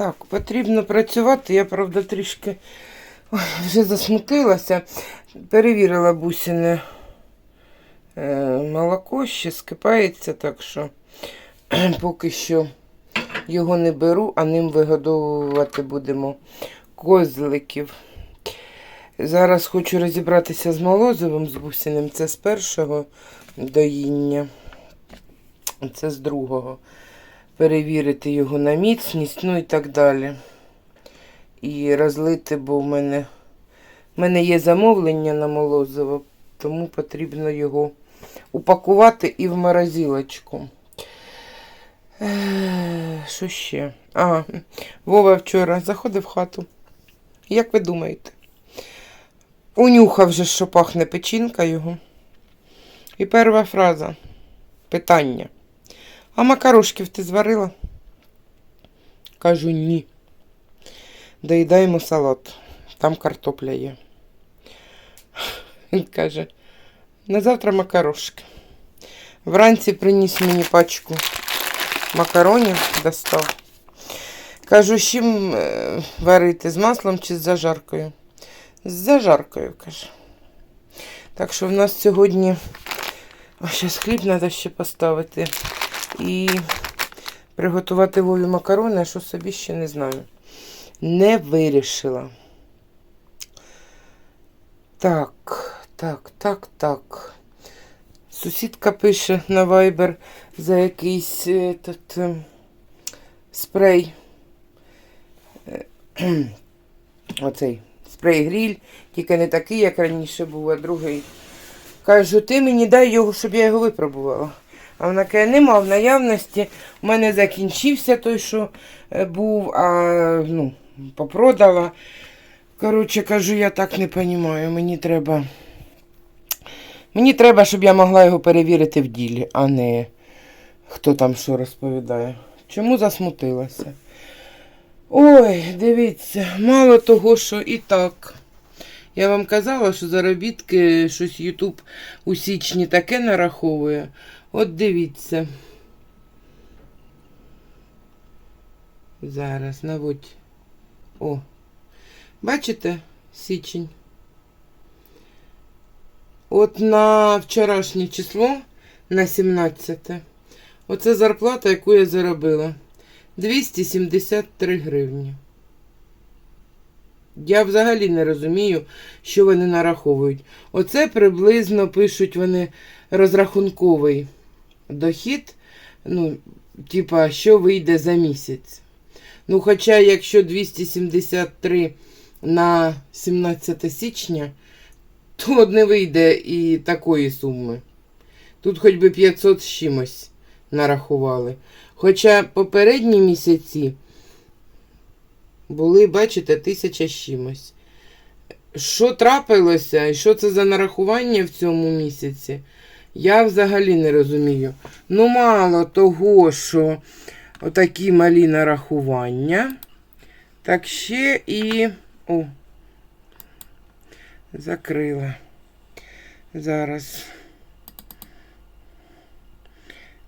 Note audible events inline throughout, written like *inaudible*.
Так, потрібно працювати. Я, правда, трішки вже засмутилася. Перевірила бусине е, молоко, ще скипається, так що *clears throat* поки що його не беру, а ним вигодовувати будемо козликів. Зараз хочу розібратися з молозивим, з бусиним. Це з першого доїння, це з другого перевірити його на міцність, ну і так далі. І розлити, бо в мене, в мене є замовлення на молозиво, тому потрібно його упакувати і в морозилочку. Що ще? А, Вова вчора заходив в хату. Як ви думаєте? Унюхав же, що пахне печінка його. І перша фраза. Питання. А макарошків ти зварила? Кажу, ні. Доїдаємо салат. Там картопля є. Він каже, на завтра макарошки. Вранці приніс мені пачку макаронів, достав. Кажу, з чим е, варити? З маслом чи з зажаркою? З зажаркою, каже. Так що в нас сьогодні. Зараз хліб треба ще поставити. І приготувати Вові макарони, а що собі ще не знаю. Не вирішила. Так, так, так, так. Сусідка пише на Viber за якийсь е, тут, е, спрей. Е, *clears throat* Оцей спрей-гріль, тільки не такий, як раніше був, а другий. Кажу, ти мені дай його, щоб я його випробувала. А вона каже, нема в наявності. У мене закінчився той, що е, був, а ну, попродала. Коротше, кажу, я так не розумію. Мені треба. Мені треба, щоб я могла його перевірити в ділі, а не хто там що розповідає. Чому засмутилася? Ой, дивіться, мало того, що і так. Я вам казала, що заробітки щось Ютуб у січні таке нараховує. От дивіться. Зараз наводь. О. Бачите січень? От на вчорашнє число, на 17. Оце зарплата, яку я заробила. 273 гривні. Я взагалі не розумію, що вони нараховують. Оце приблизно пишуть вони розрахунковий дохід, ну, типа, що вийде за місяць. Ну, хоча, якщо 273 на 17 січня, то не вийде і такої суми. Тут хоч би 500 з чимось нарахували. Хоча попередні місяці були, бачите, тисяча чимось. Що трапилося і що це за нарахування в цьому місяці? Я взагалі не розумію. Ну, мало того, що отакі малі нарахування, так ще і. О, закрила. Зараз.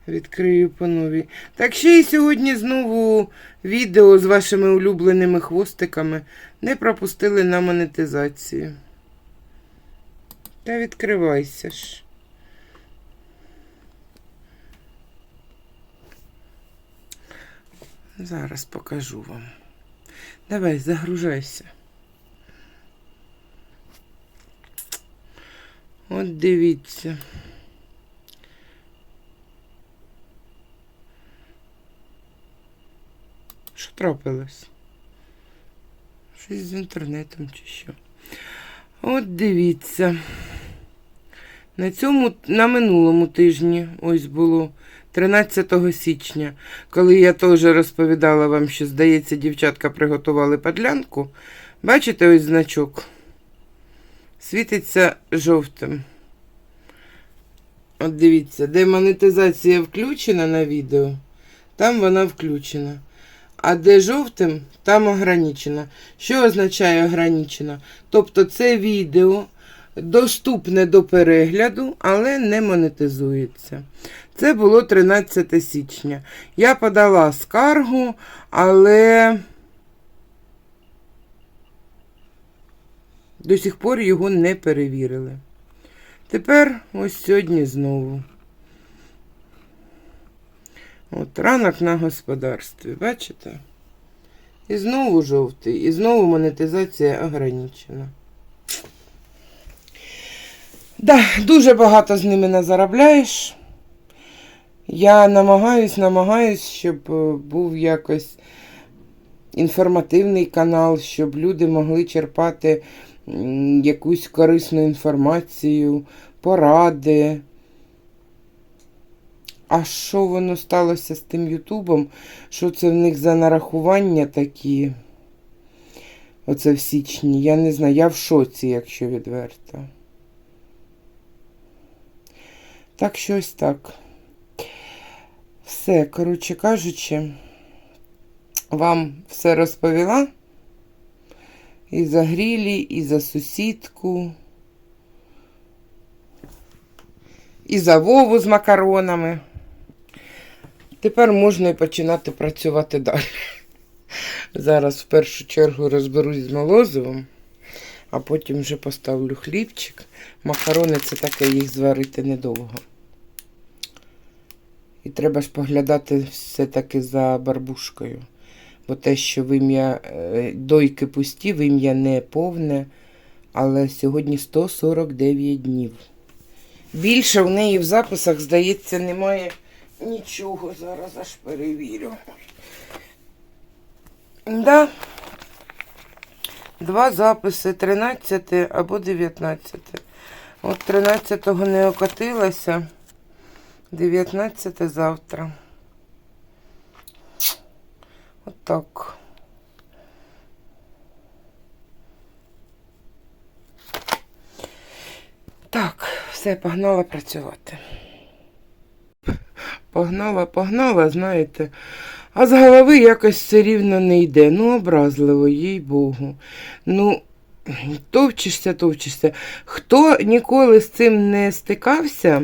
Відкрию по новій. Так ще й сьогодні знову відео з вашими улюбленими хвостиками не пропустили на монетизацію. Та відкривайся ж. Зараз покажу вам. Давай, загружайся. От дивіться. Що трапилось? Щось з інтернетом чи що. От дивіться. На цьому, на минулому тижні, ось було 13 січня, коли я теж розповідала вам, що, здається, дівчатка приготували подлянку. Бачите ось значок? Світиться жовтим. От дивіться, де монетизація включена на відео, там вона включена. А де жовтим, там ограничено. Що означає ограничено? Тобто це відео доступне до перегляду, але не монетизується. Це було 13 січня. Я подала скаргу, але до сих пор його не перевірили. Тепер ось сьогодні знову. От ранок на господарстві, бачите? І знову жовтий, і знову монетизація ограничена. Да, дуже багато з ними не заробляєш. Я намагаюсь, намагаюсь, щоб е, був якось інформативний канал, щоб люди могли черпати якусь корисну інформацію, поради. А що воно сталося з тим Ютубом? Що це в них за нарахування такі? Оце в січні. Я не знаю, я в шоці, якщо відверто. Так що ось так. Все, коротше кажучи, вам все розповіла. І за грілі, і за сусідку, і за Вову з макаронами. Тепер можна і починати працювати далі. Зараз в першу чергу розберусь з молозивом, а потім вже поставлю хлібчик. Макарони це таке, їх зварити недовго. І треба ж поглядати все-таки за барбушкою. Бо те, що вим'я е, дойки пусті, вим'я не повне, але сьогодні 149 днів. Більше в неї в записах, здається, немає нічого. Зараз аж перевірю. Да. Два записи 13 або 19. От 13-го не окотилася. 19 завтра. От так. Так, все, погнала працювати. Погнала, погнала, знаєте. А з голови якось все рівно не йде. Ну, образливо, їй Богу. Ну, товчишся, товчишся. Хто ніколи з цим не стикався,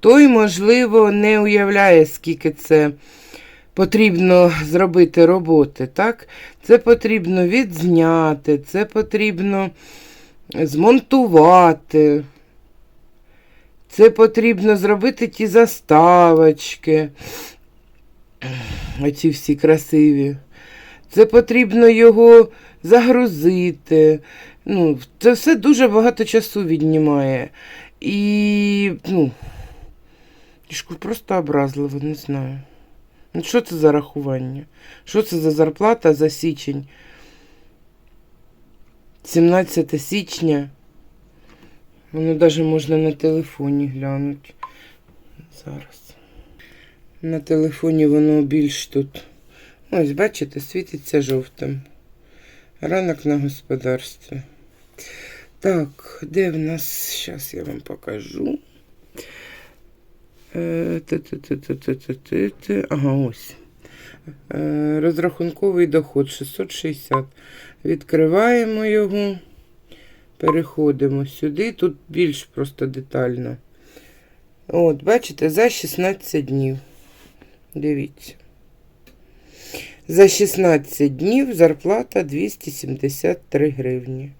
той, можливо, не уявляє, скільки це потрібно зробити роботи. так? Це потрібно відзняти, це потрібно змонтувати. Це потрібно зробити ті заставочки. Оці всі красиві. Це потрібно його загрузити. Ну, Це все дуже багато часу віднімає. І, ну, просто образливо, не знаю. Ну, що це за рахування? Що це за зарплата за січень? 17 січня. Воно навіть можна на телефоні глянути. Зараз. На телефоні воно більш тут. Ось, бачите, світиться жовтим. Ранок на господарстві. Так, де в нас? Зараз я вам покажу. Е. Ага, ось. Е, Розрахунковий доход 660. Відкриваємо його. Переходимо сюди. Тут більш просто детально. От, бачите, за 16 днів. Дивіться. За 16 днів зарплата 273 гривні.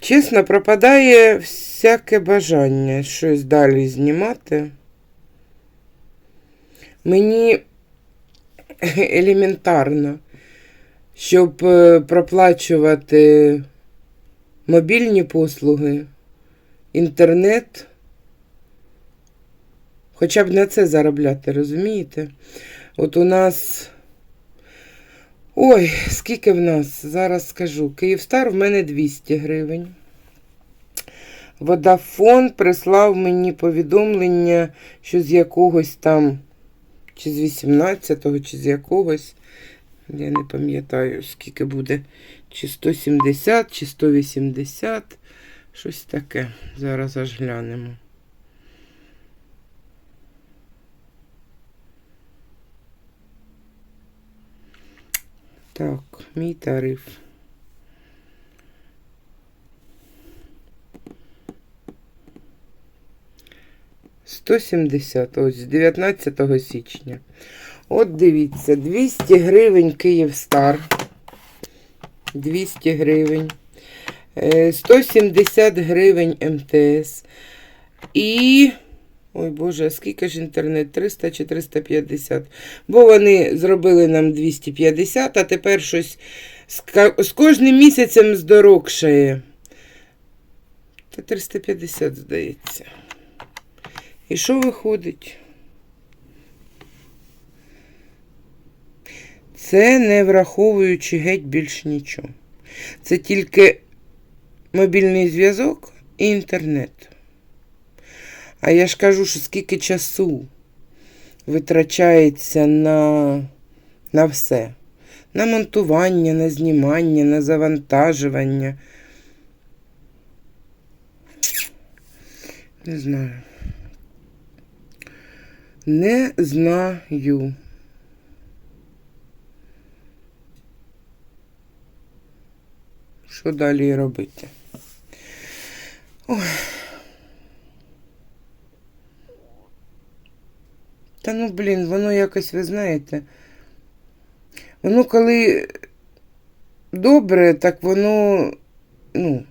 Чесно, пропадає всяке бажання щось далі знімати. Мені елементарно, щоб е, проплачувати мобільні послуги, інтернет, хоча б на це заробляти, розумієте? От у нас. Ой, скільки в нас? Зараз скажу. Київстар в мене 200 гривень. Водафон прислав мені повідомлення, що з якогось там, чи з 18-го, чи з якогось. Я не пам'ятаю, скільки буде. Чи 170, чи 180. Щось таке. Зараз аж глянемо. Так, мій тариф. Сто сімдесят, ось з 19 січня. От дивіться, 200 гривень Київстар. 200 гривень. Е, 170 гривень МТС. І. Ой Боже, а скільки ж інтернет? 300 чи 350. Бо вони зробили нам 250, а тепер щось з кожним місяцем здорожчає. Та 350, здається. І що виходить? Це не враховуючи геть більш нічого. Це тільки мобільний зв'язок і інтернет. А я ж кажу, що скільки часу витрачається на, на все. На монтування, на знімання, на завантажування. Не знаю. Не знаю. Що далі робити? Ой. Та ну, блін, воно якось, ви знаєте. Воно коли добре, так воно, ну,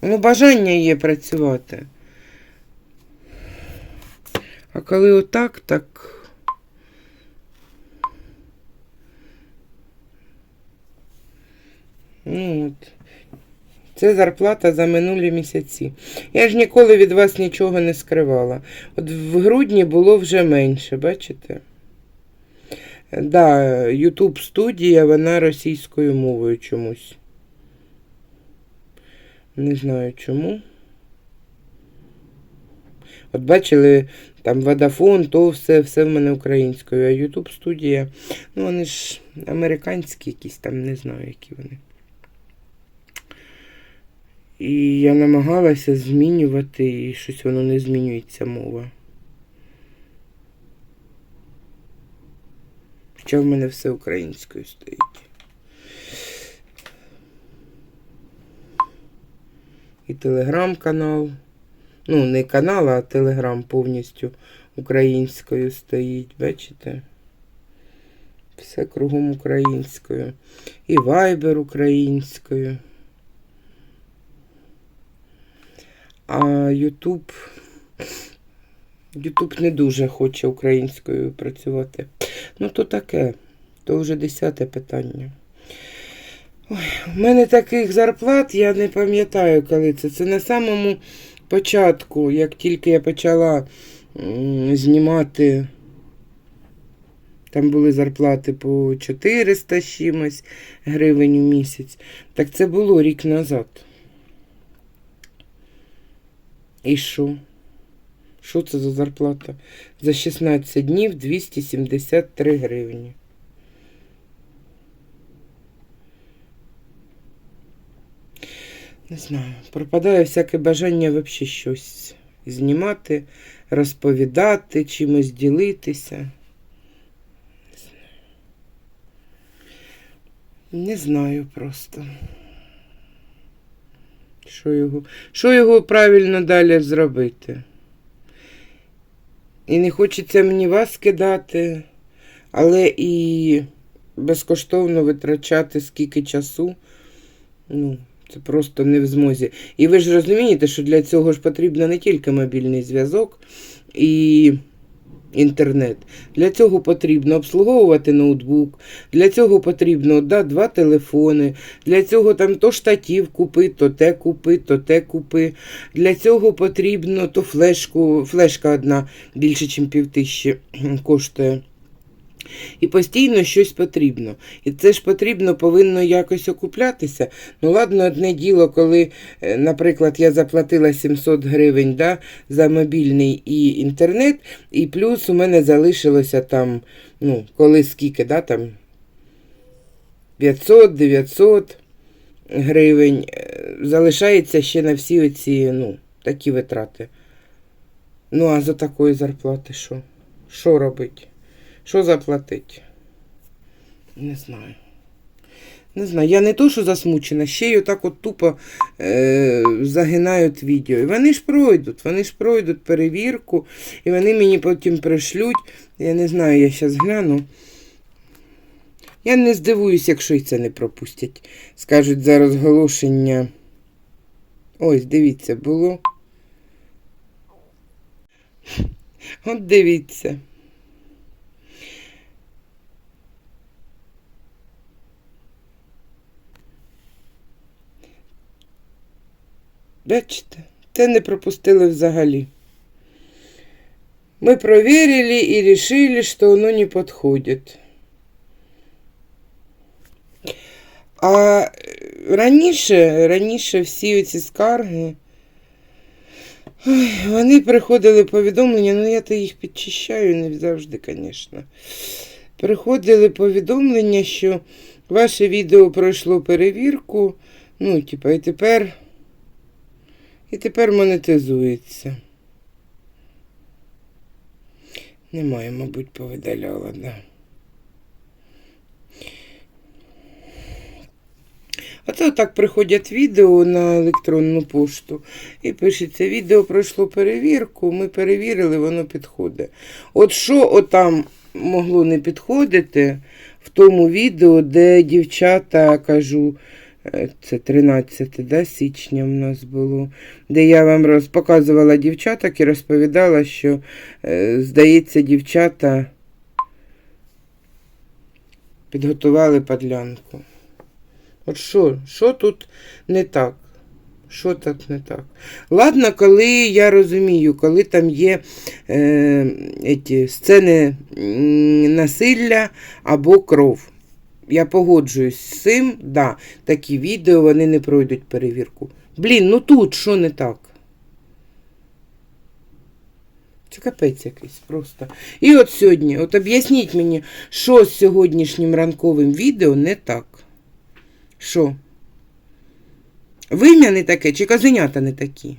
воно бажання є працювати. А коли отак, так. Ну, от. Це зарплата за минулі місяці. Я ж ніколи від вас нічого не скривала. От в грудні було вже менше, бачите? Да, YouTube студія, вона російською мовою чомусь. Не знаю чому. От бачили, там Водафон, то все, все в мене українською, а YouTube студія, ну вони ж американські якісь там, не знаю, які вони. І я намагалася змінювати, і щось воно не змінюється мова. Хоча в мене все українською стоїть. І телеграм-канал. Ну, не канал, а телеграм повністю українською стоїть, бачите? Все кругом українською. І вайбер українською. А Ютуб. Ютуб не дуже хоче українською працювати. Ну, то таке. То вже десяте питання. Ой, у мене таких зарплат, я не пам'ятаю, коли це. Це на самому початку, як тільки я почала знімати. Там були зарплати по 400 чимось гривень у місяць. Так це було рік назад. І що? Що це за зарплата? За 16 днів 273 гривні. Не знаю, пропадає всяке бажання взагалі щось знімати, розповідати, чимось ділитися. Не знаю. Просто. Що його, що його правильно далі зробити? І не хочеться мені вас кидати, але і безкоштовно витрачати скільки часу. Ну, це просто не в змозі. І ви ж розумієте, що для цього ж потрібно не тільки мобільний зв'язок і інтернет. Для цього потрібно обслуговувати ноутбук, для цього потрібно да, два телефони, для цього там то штатів купи, то те купи, то те купи. Для цього потрібно то флешку, флешка одна більше, ніж півтисячі коштує. І постійно щось потрібно. І це ж потрібно, повинно якось окуплятися. Ну, ладно, одне діло, коли, е, наприклад, я заплатила 700 гривень да, за мобільний і інтернет, і плюс у мене залишилося там, ну, коли скільки, да, там 500-900 гривень. е, Залишається ще на всі оці, ну, такі витрати. Ну, а за такої зарплати що? Що робить? Що заплатить? Не знаю. Не знаю, я не то, що засмучена, ще й отак от тупо е, загинають відео. І вони ж пройдуть, вони ж пройдуть перевірку, і вони мені потім пришлють. Я не знаю, я зараз гляну. Я не здивуюсь, якщо і це не пропустять. Скажуть за розголошення. Ось, дивіться, було. От дивіться. Бачите, це не пропустили взагалі. Мы проверили и решили, что оно не подходит. А раніше, раніше всі ці скарги, вони приходили повідомлення, ну я то їх підчищаю не завжди, звісно. Приходили повідомлення, що ваше відео пройшло перевірку, ну, типа, і тепер, і тепер монетизується. Немає, мабуть, повидаляла, да. А то так приходять відео на електронну пошту і пишеться, відео пройшло перевірку, ми перевірили, воно підходить. От що отам могло не підходити в тому відео, де дівчата, кажу, це 13 да, січня в нас було, де я вам роз... показувала дівчаток і розповідала, що, е, здається, дівчата підготували подлянку. От що, що тут не так? Що тут не так? Ладно, коли я розумію, коли там є е, еті, сцени насилля або кров. Я погоджуюсь з цим, да, такі відео вони не пройдуть перевірку. Блін, ну тут що не так? Це капець якийсь просто. І от сьогодні, от об'ясніть мені, що з сьогоднішнім ранковим відео не так. Що? Вим'я не таке, чи козенята не такі?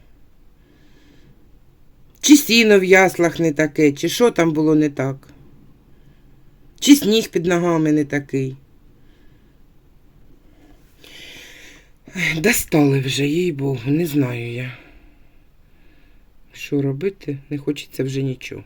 Чи сіно в яслах не таке, чи що там було не так? Чи сніг під ногами не такий? Достали вже, їй Богу, не знаю я. Що робити, не хочеться вже нічого.